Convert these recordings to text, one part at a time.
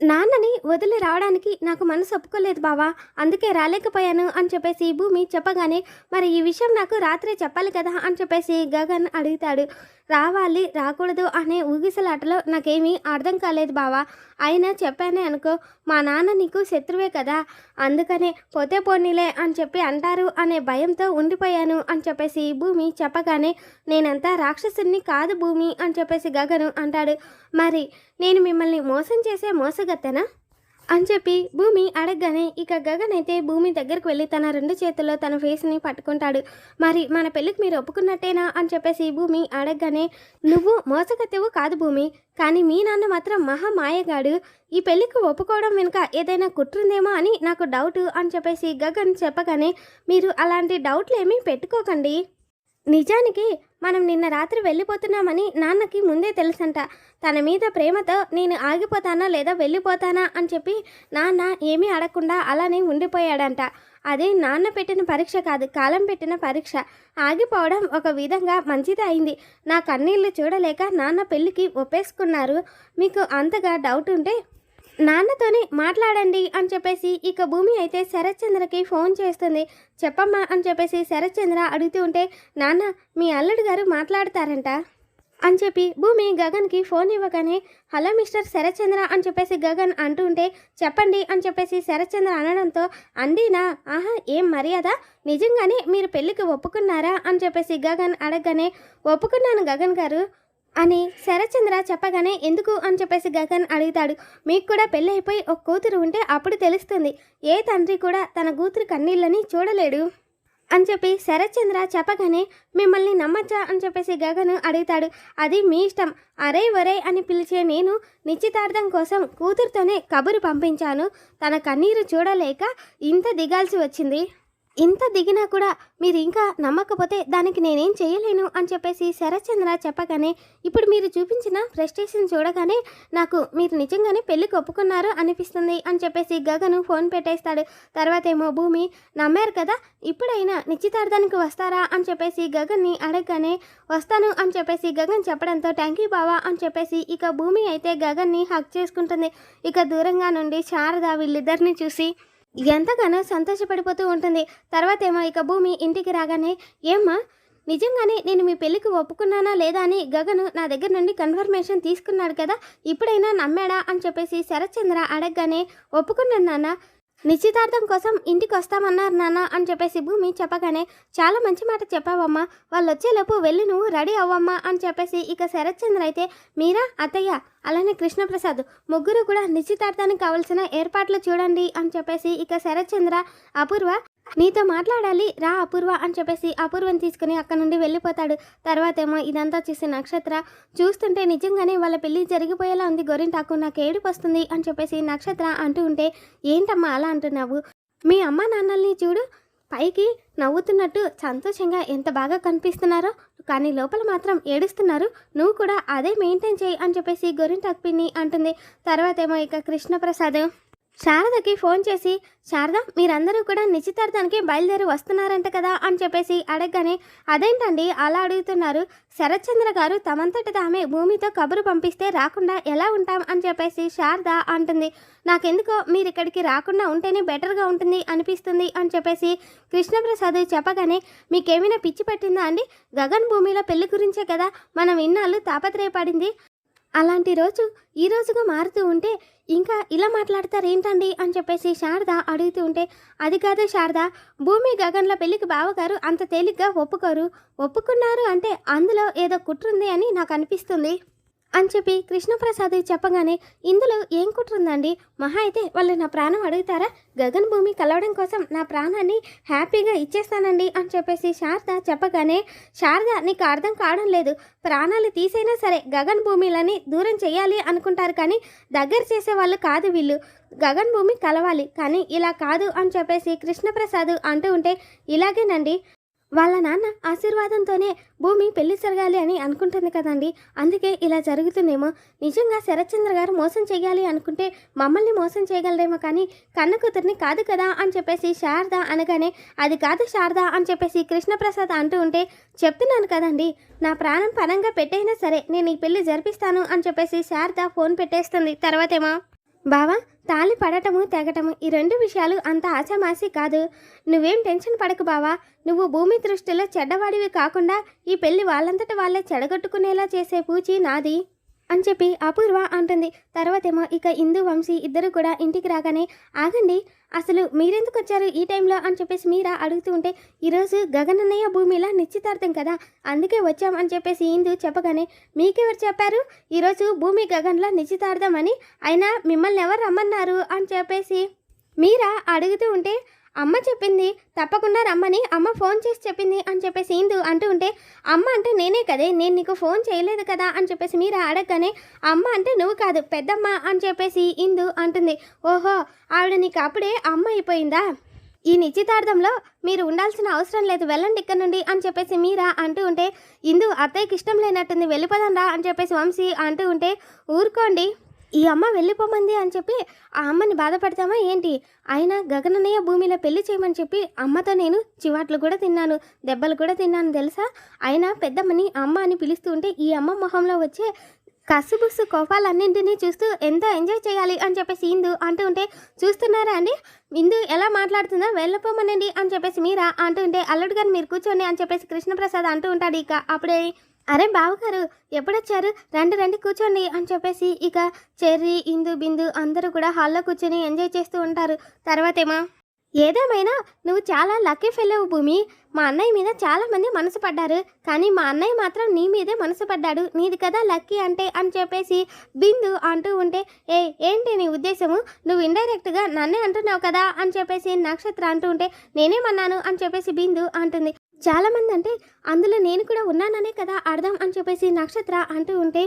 నాన్నని వదిలి రావడానికి నాకు మనసు ఒప్పుకోలేదు బావా అందుకే రాలేకపోయాను అని చెప్పేసి భూమి చెప్పగానే మరి ఈ విషయం నాకు రాత్రే చెప్పాలి కదా అని చెప్పేసి గగన్ అడుగుతాడు. రావాలి రాకూడదు అనే ఊగిసలాటలో నాకేమీ అర్థం కాలేదు బావా. అయినా చెప్పానే అనుకో మా నాన్న నీకు శత్రువే కదా అందుకనే పోతే పోనీలే అని చెప్పి అంటారు అనే భయంతో ఉండిపోయాను అని చెప్పేసి భూమి చెప్పగానే నేనంతా రాక్షసుని కాదు భూమి అని చెప్పేసి గగను అంటాడు. మరి నేను మిమ్మల్ని మోసం చేసే మోసగత్తెనా అని చెప్పి భూమి అడగగానే ఇక గగన్ అయితే భూమి దగ్గరకు వెళ్ళి తన రెండు చేతుల్లో తన ఫేస్ని పట్టుకుంటాడు. మరి మన పెళ్ళికి మీరు ఒప్పుకున్నట్టేనా? అని చెప్పేసి భూమి అడగగానే నువ్వు మోసగత్తెవు కాదు భూమి కానీ మీ నాన్న మాత్రం మహా మాయగాడు. ఈ పెళ్ళికి ఒప్పుకోవడం వెనుక ఏదైనా కుట్రుందేమో అని నాకు డౌట్ అని చెప్పేసి గగన్ చెప్పగానే మీరు అలాంటి డౌట్లు ఏమీ పెట్టుకోకండి. నిజానికి మనం నిన్న రాత్రి వెళ్ళిపోతున్నామని నాన్నకి ముందే తెలుసంట. తన మీద ప్రేమతో నేను ఆగిపోతానా లేదా వెళ్ళిపోతానా అని చెప్పి నాన్న ఏమీ అడగకుండా అలానే ఉండిపోయాడంట. అదే నాన్న పెట్టిన పరీక్ష కాదు కాలం పెట్టిన పరీక్ష. ఆగిపోవడం ఒక విధంగా మంచిది అయింది. నా కన్నీళ్ళు చూడలేక నాన్న పెళ్ళికి ఒప్పేసుకున్నారు. మీకు అంతగా డౌట్ ఉంటే నాన్నతోనే మాట్లాడండి అని చెప్పేసి ఇక భూమి అయితే శరత్చంద్రకి ఫోన్ చేస్తుంది. చెప్పమ్మా అని చెప్పేసి శరత్చంద్ర అడుగుతూ ఉంటే నాన్న మీ అల్లుడు గారు మాట్లాడతారంట అని చెప్పి భూమి గగన్కి ఫోన్ ఇవ్వగానే హలో మిస్టర్ శరత్చంద్ర అని చెప్పేసి గగన్ అంటూ ఉంటే చెప్పండి అని చెప్పేసి శరత్చంద్ర అనడంతో అండినా ఆహా ఏం మర్యాద? నిజంగానే మీరు పెళ్ళికి ఒప్పుకున్నారా? అని చెప్పేసి గగన్ అడగగానే ఒప్పుకున్నాను గగన్ గారు. అని శరత్చంద్ర చెప్పగానే ఎందుకు అని చెప్పేసి గగన్ అడుగుతాడు. మీకు కూడా పెళ్ళైపోయి ఒక కూతురు ఉంటే అప్పుడు తెలుస్తుంది. ఏ తండ్రి కూడా తన కూతురు కన్నీళ్ళని చూడలేడు అని చెప్పి శరత్చంద్ర చెప్పగానే మిమ్మల్ని నమ్మచ్చా అని చెప్పేసి గగన్ అడుగుతాడు. అది మీ ఇష్టం. అరే వరే అని పిలిచే నేను నిశ్చితార్థం కోసం కూతురుతోనే కబురు పంపించాను. తన కన్నీరు చూడలేక ఇంత దిగాల్సి వచ్చింది. ఇంత దిగినా కూడా మీరు ఇంకా నమ్మకపోతే దానికి నేనేం చేయలేను అని చెప్పేసి శరత్చంద్ర చెప్పగానే ఇప్పుడు మీరు చూపించిన ఫ్రస్ట్రేషన్ చూడగానే నాకు మీరు నిజంగానే పెళ్ళికి ఒప్పుకున్నారు అనిపిస్తుంది అని చెప్పేసి గగను ఫోన్ పెట్టేస్తాడు. తర్వాత ఏమో భూమి నమ్మారు కదా ఇప్పుడైనా నిశ్చితార్థానికి వస్తారా? అని చెప్పేసి గగన్ని అడగగానే వస్తాను అని చెప్పేసి గగన్ చెప్పడంతో థ్యాంక్ యూ బావా అని చెప్పేసి ఇక భూమి అయితే గగన్ని హక్ చేసుకుంటుంది. ఇక దూరంగా నుండి శారద వీళ్ళిద్దరిని చూసి ఎంతగానో సంతోషపడిపోతూ ఉంటుంది. తర్వాత ఏమో ఇక భూమి ఇంటికి రాగానే ఏమ్మా నిజంగానే నేను మీ పెళ్ళికి ఒప్పుకున్నానా లేదా అని గగను నా దగ్గర నుండి కన్ఫర్మేషన్ తీసుకున్నాడు కదా ఇప్పుడైనా నమ్మాడా? అని చెప్పేసి శరత్చంద్ర అడగగానే ఒప్పుకున్నాను నాన్న నిశ్చితార్థం కోసం ఇంటికి వస్తామన్నారు నాన్న అని చెప్పేసి భూమి చెప్పగానే చాలా మంచి మాట చెప్పావమ్మా. వాళ్ళు వచ్చేలోపు వెళ్ళి నువ్వు రెడీ అవ్వమ్మా అని చెప్పేసి ఇక శరత్చంద్ర అయితే మీరా అత్తయ్య అలానే కృష్ణప్రసాద్ ముగ్గురు కూడా నిశ్చితార్థానికి కావాల్సిన ఏర్పాట్లు చూడండి అని చెప్పేసి ఇక శరత్చంద్ర అపూర్వ నీతో మాట్లాడాలి రా అపూర్వ అని చెప్పేసి అపూర్వని తీసుకుని అక్కడ నుండి వెళ్ళిపోతాడు. తర్వాత ఏమో ఇదంతా చూసి నక్షత్ర. చూస్తుంటే నిజంగానే వాళ్ళ పెళ్ళి జరిగిపోయేలా ఉంది. గొరింటాకు నాకు ఏడుపు వస్తుంది అని చెప్పేసి నక్షత్ర అంటూ ఉంటే ఏంటమ్మా అలా అంటున్నావు? మీ అమ్మ నాన్నల్ని చూడు పైకి నవ్వుతున్నట్టు సంతోషంగా ఎంత బాగా కనిపిస్తున్నారో కానీ లోపల మాత్రం ఏడుస్తున్నారు. నువ్వు కూడా అదే మెయింటైన్ చేయి అని చెప్పేసి గొరింటాకు పిన్ని అంటుంది. తర్వాత ఏమో ఇక కృష్ణప్రసాద్ శారదకి ఫోన్ చేసి శారద మీరందరూ కూడా నిశ్చితార్థానికి బయలుదేరి వస్తున్నారంట కదా అని చెప్పేసి అడగగానే అదేంటండి అలా అడుగుతున్నారు. శరత్చంద్ర గారు తమంతట తామే భూమితో కబురు పంపిస్తే రాకుండా ఎలా ఉంటాం? అని చెప్పేసి శారద అంటుంది. నాకెందుకో మీరు ఇక్కడికి రాకుండా ఉంటేనే బెటర్గా ఉంటుంది అనిపిస్తుంది అని చెప్పేసి కృష్ణప్రసాద్ చెప్పగానే మీకేమైనా పిచ్చి పట్టిందా అండి? గగన్ భూమిలో పెళ్ళి గురించే కదా మనం ఇన్నాళ్ళు తాపత్రయపడింది. అలాంటి రోజు ఈ రోజుగా మారుతూ ఉంటే ఇంకా ఇలా మాట్లాడతారేంటండి అని చెప్పేసి శారద అడుగుతూ ఉంటే అది కాదు శారద భూమి గగన్ల పెళ్ళికి బావగారు అంత తేలిగ్గా ఒప్పుకోరు. ఒప్పుకున్నారు అంటే అందులో ఏదో కుట్రుంది అని నాకు అనిపిస్తుంది. అని చెప్పి కృష్ణప్రసాద్ చెప్పగానే ఇందులో ఏం కుట్రుందండి? మహా అయితే వాళ్ళు నా ప్రాణం అడుగుతారా? గగన్ భూమి కలవడం కోసం నా ప్రాణాన్ని హ్యాపీగా ఇచ్చేస్తానండి అని చెప్పేసి శారద చెప్పగానే శారద నీకు అర్థం కావడం లేదు. ప్రాణాలు తీసైనా సరే గగన్ భూమిలని దూరం చేయాలి అనుకుంటారు కానీ దగ్గర చేసే వాళ్ళు కాదు వీళ్ళు. గగన్ భూమి కలవాలి కానీ ఇలా కాదు అని చెప్పేసి కృష్ణప్రసాద్ అంటూ ఉంటే ఇలాగేనండి. వాళ్ళ నాన్న ఆశీర్వాదంతోనే భూమి పెళ్ళి జరగాలి అని అనుకుంటుంది కదండి. అందుకే ఇలా జరుగుతుందేమో. నిజంగా శరత్చంద్ర గారు మోసం చేయాలి అనుకుంటే మమ్మల్ని మోసం చేయగలరేమో కానీ కన్న కూతుర్ని కాదు కదా అని చెప్పేసి శారద అనగానే అది కాదు శారద అని చెప్పేసి కృష్ణప్రసాద్ అంటూ ఉంటే చెప్తున్నాను కదండి. నా ప్రాణం పనంగా పెట్టైనా సరే నేను ఈ పెళ్ళి జరిపిస్తాను అని చెప్పేసి శారద ఫోన్ పెట్టేస్తుంది. తర్వాతేమో బావా తాళి పడటము తెగటము ఈ రెండు విషయాలు అంత ఆశామాసి కాదు. నువ్వేం టెన్షన్ పడకు బావా. నువ్వు భూమి దృష్టిలో చెడ్డవాడివి కాకుండా ఈ పెళ్ళి వాళ్ళంతట వాళ్ళే చెడగొట్టుకునేలా చేసే పూచి నాది అని చెప్పి అపూర్వ అంటుంది. తర్వాతేమో ఇక ఇందు వంశీ ఇద్దరు కూడా ఇంటికి రాగానే ఆగండి అసలు మీరెందుకు వచ్చారు ఈ టైంలో అని చెప్పేసి మీరా అడుగుతూ ఉంటే ఈరోజు గగనన్నయ్య భూమిలా నిశ్చితార్థం కదా అందుకే వచ్చాం అని చెప్పేసి ఇందు చెప్పగానే మీకెవరు చెప్పారు? ఈరోజు భూమి గగన్లో నిశ్చితార్థం అని అయినా మిమ్మల్ని ఎవరు రమ్మన్నారు? అని చెప్పేసి మీరా అడుగుతూ ఉంటే అమ్మ చెప్పింది తప్పకుండా రమ్మని అమ్మ ఫోన్ చేసి చెప్పింది అని చెప్పేసి ఇందు అంటూ ఉంటే అమ్మ అంటే నేనే కదే నేను నీకు ఫోన్ చేయలేదు కదా అని చెప్పేసి మీరు అడగగానే అమ్మ అంటే నువ్వు కాదు పెద్దమ్మ అని చెప్పేసి ఇందు అంటుంది. ఓహో ఆవిడ నీకు అప్పుడే అమ్మ అయిపోయిందా? ఈ నిశ్చితార్థంలో మీరు ఉండాల్సిన అవసరం లేదు వెళ్ళండి ఇక్కడ నుండి అని చెప్పేసి మీరా అంటూ ఉంటే ఇందు అత్తయ్యకి ఇష్టం లేనట్టుంది వెళ్ళిపోదండా అని చెప్పేసి వంశీ అంటూ ఉంటే ఊరుకోండి. ఈ అమ్మ వెళ్ళిపోమంది అని చెప్పి ఆ అమ్మని బాధపడతామా ఏంటి? ఆయన గగనన్నయ్య భూమిలో పెళ్ళి చేయమని చెప్పి అమ్మతో నేను చివాట్లు కూడా తిన్నాను దెబ్బలు కూడా తిన్నాను తెలుసా? ఆయన పెద్దమ్మని అమ్మ అని పిలుస్తూ ఉంటే ఈ అమ్మ మొహంలో వచ్చే కసుబుస్సు కోపాలన్నింటినీ చూస్తూ ఎంతో ఎంజాయ్ చేయాలి అని చెప్పేసి ఇందు అంటూ ఉంటే చూస్తున్నారా అండి? ఇందు ఎలా మాట్లాడుతుందో వెళ్ళిపోమనండి అని చెప్పేసి మీరా అంటూ ఉంటే అల్లుడు గారు మీరు కూర్చోండి అని చెప్పేసి కృష్ణప్రసాద్ అంటూ ఉంటాడు ఇక. అప్పుడే అరే బావగారు ఎప్పుడొచ్చారు? రండి రండి కూర్చోండి అని చెప్పేసి ఇక చెర్రీ ఇందు బిందు అందరూ కూడా హాల్లో కూర్చొని ఎంజాయ్ చేస్తూ ఉంటారు. తర్వాతేమో ఏదేమైనా నువ్వు చాలా లక్కీ ఫెల్లవు భూమి. మా అన్నయ్య మీద చాలామంది మనసు పడ్డారు. కానీ మా అన్నయ్య మాత్రం నీ మీదే మనసు పడ్డాడు. నీది కదా లక్కీ అంటే అని చెప్పేసి బిందు అంటూ ఉంటే ఏ ఏంటి నీ ఉద్దేశము? నువ్వు ఇండైరెక్ట్గా నన్నే అంటున్నావు కదా అని చెప్పేసి నక్షత్ర అంటూ ఉంటే నేనేమన్నాను? అని చెప్పేసి బిందు అంటుంది. చాలామంది అంటే అందులో నేను కూడా ఉన్నాననే కదా అర్థం అని చెప్పేసి నక్షత్ర అంటూ ఉంటే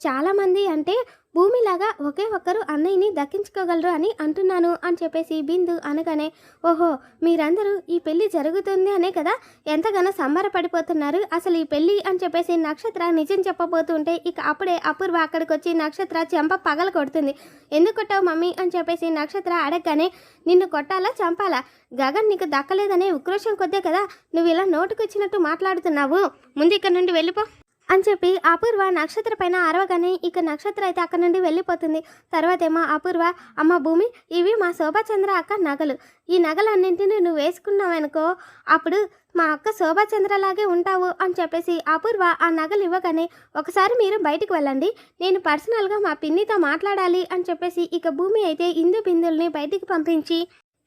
చాలామంది అంటే భూమిలాగా ఒకే ఒక్కరు అన్నయ్యని దక్కించుకోగలరు అని అంటున్నాను అని చెప్పేసి బిందు అనగానే ఓహో మీరందరూ ఈ పెళ్ళి జరుగుతుంది అనే కదా? ఎంతగానో సంబరపడిపోతున్నారు. అసలు ఈ పెళ్ళి అని చెప్పేసి నక్షత్ర నిజం చెప్పబోతుంటే ఇక అప్పుడే అపూర్వ అక్కడికి వచ్చి నక్షత్ర చెంప పగల కొడుతుంది. ఎందుకు కొట్టావు మమ్మీ? అని చెప్పేసి నక్షత్ర అడగగానే నిన్ను కొట్టాలా చంపాలా? గగన్ నీకు దక్కలేదనే ఉక్రోషం కొద్దే కదా? నువ్వు ఇలా నోటుకొచ్చినట్టు మాట్లాడుతున్నావు. ముందు ఇక్కడ నుండి వెళ్ళిపో. అని చెప్పి అపూర్వ నక్షత్ర పైన అరవగానే ఇక నక్షత్ర అయితే అక్కడ నుండి వెళ్ళిపోతుంది. తర్వాత ఏమో అపూర్వ అమ్మ భూమి ఇవి మా శోభాచంద్ర అక్క నగలు. ఈ నగలన్నింటినీ నువ్వు వేసుకున్నావనుకో అప్పుడు మా అక్క శోభాచంద్రలాగే ఉంటావు అని చెప్పేసి అపూర్వ ఆ నగలు ఇవ్వగానే ఒకసారి మీరు బయటికి వెళ్ళండి నేను పర్సనల్గా మా పిన్నితో మాట్లాడాలి అని చెప్పేసి ఇక భూమి అయితే ఇందు బిందుల్ని బయటికి పంపించి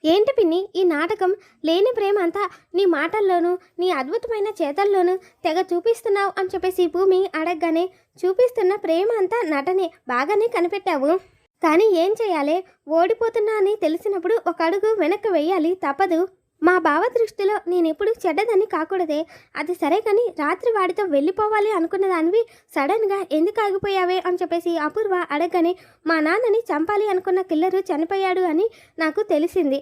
ఏంటి పిన్ని ఈ నాటకం లేని ప్రేమ అంతా నీ మాటల్లోనూ నీ అద్భుతమైన చేతల్లోనూ తెగ చూపిస్తున్నావు అని చెప్పేసి భూమి అడగగానే చూపిస్తున్న ప్రేమ అంతా నటనే బాగానే కనిపెట్టావు. కానీ ఏం చేయాలి? ఓడిపోతున్నా అని తెలిసినప్పుడు ఒక అడుగు వెనక్కి వెయ్యాలి తప్పదు. మా బావ దృష్టిలో నేనెప్పుడు చెడ్డదని కాకూడదే. అది సరే కానీ రాత్రి వాడితో వెళ్ళిపోవాలి అనుకున్న దానివి సడన్గా ఎందుకు ఆగిపోయావే అని చెప్పేసి అపూర్వ అడగగానే మా నాన్నని చంపాలి అనుకున్న కిల్లరు చనిపోయాడు అని నాకు తెలిసింది.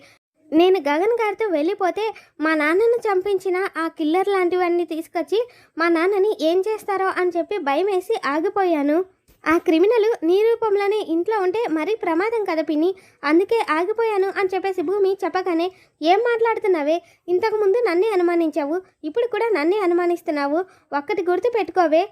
నేను గగన్ గారితో వెళ్ళిపోతే మా నాన్నను చంపించిన ఆ కిల్లర్ లాంటివన్నీ తీసుకొచ్చి మా నాన్నని ఏం చేస్తారో అని చెప్పి భయం వేసి ఆగిపోయాను. ఆ క్రిమినల్ నీ రూపంలోనే ఇంట్లో ఉంటే మరీ ప్రమాదం కదా పిన్ని. అందుకే ఆగిపోయాను అని చెప్పేసి భూమి చెప్పగానే ఏం మాట్లాడుతున్నావే? ఇంతకుముందు నన్నే అనుమానించావు ఇప్పుడు కూడా నన్నే అనుమానిస్తున్నావు. ఒక్కటి గుర్తు పెట్టుకోవే.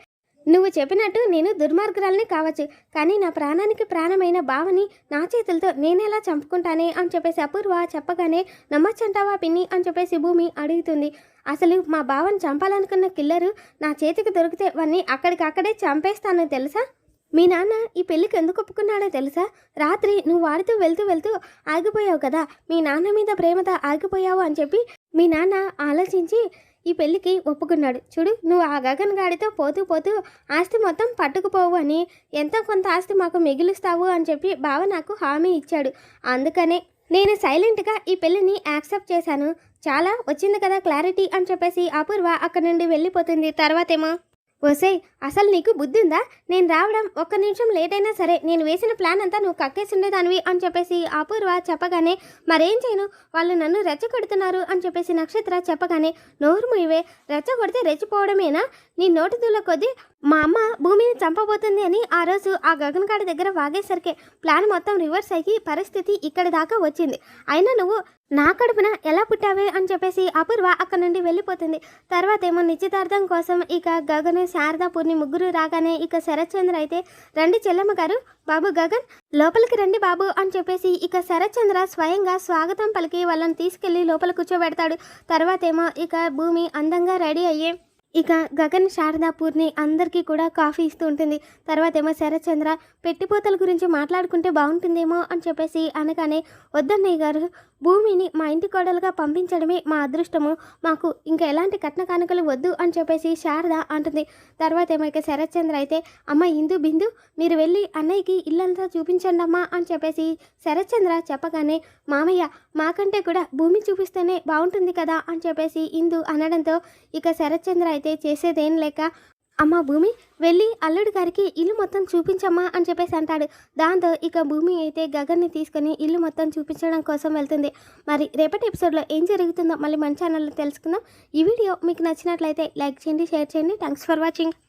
నువ్వు చెప్పినట్టు నేను దుర్మార్గురాలని కావచ్చు కానీ నా ప్రాణానికి ప్రాణమైన బావని నా చేతులతో నేనెలా చంపుకుంటానే? అని చెప్పేసి అపూర్వ చెప్పగానే నమ్మచ్చంటావా పిన్ని? అని చెప్పేసి భూమి అడుగుతుంది. అసలు మా బావని చంపాలనుకున్న కిల్లరు నా చేతికి దొరికితే వాన్ని అక్కడికక్కడే చంపేస్తాను తెలుసా? మీ నాన్న ఈ పెళ్ళికి ఎందుకు ఒప్పుకున్నాడో తెలుసా? రాత్రి నువ్వు వాడుతూ వెళ్తూ వెళ్తూ ఆగిపోయావు కదా. మీ నాన్న మీద ప్రేమతో ఆగిపోయావు అని చెప్పి మీ నాన్న ఆలోచించి ఈ పెళ్ళికి ఒప్పుకున్నాడు. చూడు నువ్వు ఆ గగన్ గాడితో పోతూ పోతూ ఆస్తి మొత్తం పట్టుకుపోవు అని ఎంతో కొంత ఆస్తి మాకు మిగిలిస్తావు అని చెప్పి బావ నాకు హామీ ఇచ్చాడు. అందుకనే నేను సైలెంట్గా ఈ పెళ్ళిని యాక్సెప్ట్ చేశాను. చాలా వచ్చింది కదా క్లారిటీ అని చెప్పేసి అపూర్వ అక్కడి నుండి వెళ్ళిపోతుంది. తర్వాతేమో ఓసే అసలు నీకు బుద్ధి ఉందా నేను రావడం ఒక్క నిమిషం లేట్ అయినా సరే నేను వేసిన ప్లాన్ అంతా నువ్వు కక్కేసి ఉండేదానివి అని చెప్పేసి అపూర్వ చెప్పగానే మరేం చేయను? వాళ్ళు నన్ను రెచ్చగొడుతున్నారు అని చెప్పేసి నక్షత్ర చెప్పగానే నోరు మూయవే రెచ్చగొడితే రెచ్చిపోవడమేనా? నీ నోటి దూల కొద్దీ మా అమ్మ భూమిని చంపబోతుంది అని ఆ రోజు ఆ గగన్గాడి దగ్గర వాగేసరికి ప్లాన్ మొత్తం రివర్స్ అయ్యి పరిస్థితి ఇక్కడి దాకా వచ్చింది. అయినా నువ్వు నా కడుపున ఎలా పుట్టావే అని చెప్పేసి అపూర్వ అక్కడ నుండి వెళ్ళిపోతుంది. తర్వాత ఏమో నిశ్చితార్థం కోసం ఇక గగన్ శారదా పూర్ణి ముగ్గురు రాగానే ఇక శరత్చంద్ర అయితే రండి చెల్లమ్మ గారు బాబు గగన్ లోపలికి రండి బాబు అని చెప్పేసి ఇక శరత్చంద్ర స్వయంగా స్వాగతం పలికి వాళ్ళని తీసుకెళ్ళి లోపల కూర్చోబెడతాడు. తర్వాత ఏమో ఇక భూమి అందంగా రెడీ అయ్యి ఇక గగన్ శారదా పూర్ణి అందరికీ కూడా కాఫీ ఇస్తూ ఉంటుంది. తర్వాత ఏమో శరత్చంద్ర పెట్టిపోతల గురించి మాట్లాడుకుంటే బాగుంటుందేమో అని చెప్పేసి అనగానే వద్దన్నయ్య గారు భూమిని మా ఇంటి కోడలుగా పంపించడమే మా అదృష్టము. మాకు ఇంకా ఎలాంటి కట్న కానుకలు వద్దు అని చెప్పేసి శారద అంటుంది. తర్వాత ఏమో ఇక శరత్చంద్ర అయితే అమ్మ ఇందు బిందు మీరు వెళ్ళి అన్నయ్యకి ఇల్లంతా చూపించండి అమ్మా అని చెప్పేసి శరత్చంద్ర చెప్పగానే మామయ్య మాకంటే కూడా భూమి చూపిస్తేనే బాగుంటుంది కదా అని చెప్పేసి ఇందు అనడంతో ఇక శరత్చంద్ర అయితే చేసేదేం లేక అమ్మ భూమి వెళ్ళి అల్లుడి గారికి ఇల్లు మొత్తం చూపించమ్మా అని చెప్పేసి అంటాడు. దాంతో ఇక భూమి అయితే గగన్ని తీసుకొని ఇల్లు మొత్తం చూపించడం కోసం వెళ్తుంది. మరి రేపటి ఎపిసోడ్లో ఏం జరుగుతుందో మళ్ళీ మన ఛానల్లో తెలుసుకుందాం. ఈ వీడియో మీకు నచ్చినట్లయితే లైక్ చేయండి షేర్ చేయండి. Thanks for watching.